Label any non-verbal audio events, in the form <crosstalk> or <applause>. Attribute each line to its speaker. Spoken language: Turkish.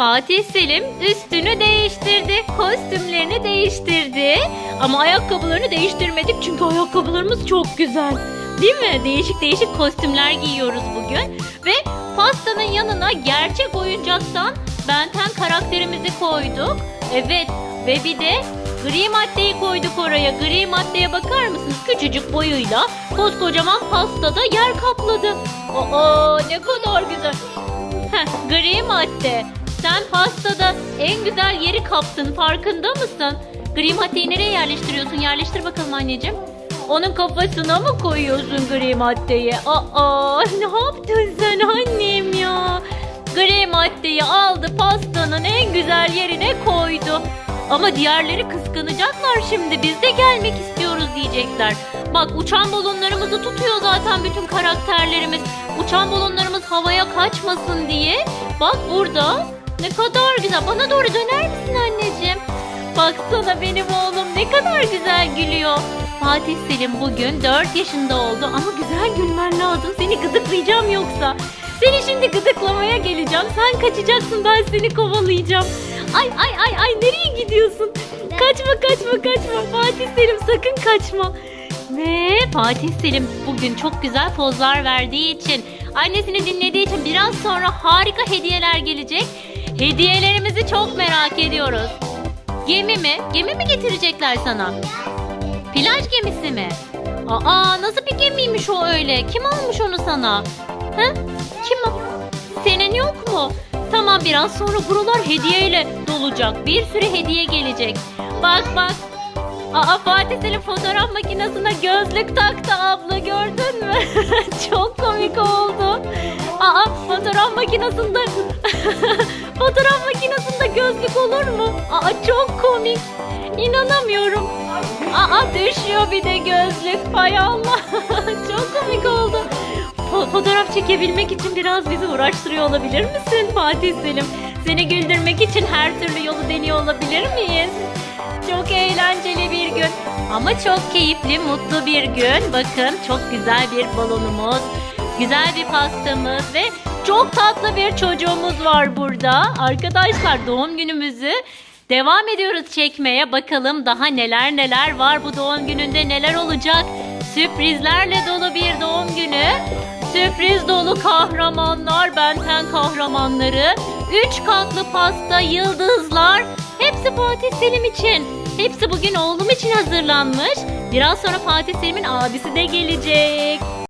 Speaker 1: Fatih Selim üstünü değiştirdi. Kostümlerini değiştirdi. Ama ayakkabılarını değiştirmedik çünkü ayakkabılarımız çok güzel. Değil mi? Değişik değişik kostümler giyiyoruz bugün. Ve pastanın yanına gerçek oyuncaktan Benten karakterimizi koyduk. Evet ve bir de gri maddeyi koyduk oraya. Gri maddeye bakar mısınız? Küçücük boyuyla koskocaman pastada yer kapladı. Aa ne kadar güzel. Heh, gri madde. Pastada en güzel yeri kaptın farkında mısın? Gri maddeyi nereye yerleştiriyorsun? Yerleştir bakalım anneciğim. Onun kafasına mı koyuyorsun gri maddeyi? Aa ne yaptın sen annem ya? Gri maddeyi aldı pastanın en güzel yerine koydu. Ama diğerleri kıskanacaklar şimdi. Biz de gelmek istiyoruz diyecekler. Bak uçan balonlarımızı tutuyor zaten bütün karakterlerimiz. Uçan balonlarımız havaya kaçmasın diye. Bak burada ne kadar güzel. Bana doğru döner misin anneciğim? Baksana benim oğlum ne kadar güzel gülüyor. Fatih Selim bugün 4 yaşında oldu ama güzel gülmen lazım. Seni gıdıklayacağım yoksa. Seni şimdi gıdıklamaya geleceğim. Sen kaçacaksın ben seni kovalayacağım. Ay ay ay ay nereye gidiyorsun? Kaçma kaçma kaçma. Fatih Selim sakın kaçma. Ve Fatih Selim bugün çok güzel pozlar verdiği için, annesini dinlediği için biraz sonra harika hediyeler gelecek. Hediyelerimizi çok merak ediyoruz. Gemi mi? Gemi mi getirecekler sana? Plaj gemisi mi? Aa nasıl bir gemiymiş o öyle? Kim almış onu sana? Ha? Kim o? Senin yok mu? Tamam biraz sonra buralar hediyeyle dolacak. Bir sürü hediye gelecek. Bak bak. Aa Fatih Selim fotoğraf makinesine gözlük taktı abla gördün mü? <laughs> Çok komik oldu. Aa fotoğraf makinesinde <laughs> fotoğraf makinesinde gözlük olur mu? Aa çok komik. İnanamıyorum. Aa düşüyor bir de gözlük. Hay Allah. <laughs> çok komik oldu. Fo- fotoğraf çekebilmek için biraz bizi uğraştırıyor olabilir misin Fatih Selim? Seni güldürmek için her türlü yolu deniyor olabilir miyiz? Çok eğlenceli bir gün ama çok keyifli, mutlu bir gün. Bakın çok güzel bir balonumuz, güzel bir pastamız ve çok tatlı bir çocuğumuz var burada. Arkadaşlar doğum günümüzü devam ediyoruz çekmeye. Bakalım daha neler neler var bu doğum gününde neler olacak. Sürprizlerle dolu bir doğum günü. Sürpriz dolu kahramanlar, benten kahramanları. Üç katlı pasta, yıldızlar. Hepsi Fatih Selim için. Hepsi bugün oğlum için hazırlanmış. Biraz sonra Fatih Selim'in abisi de gelecek.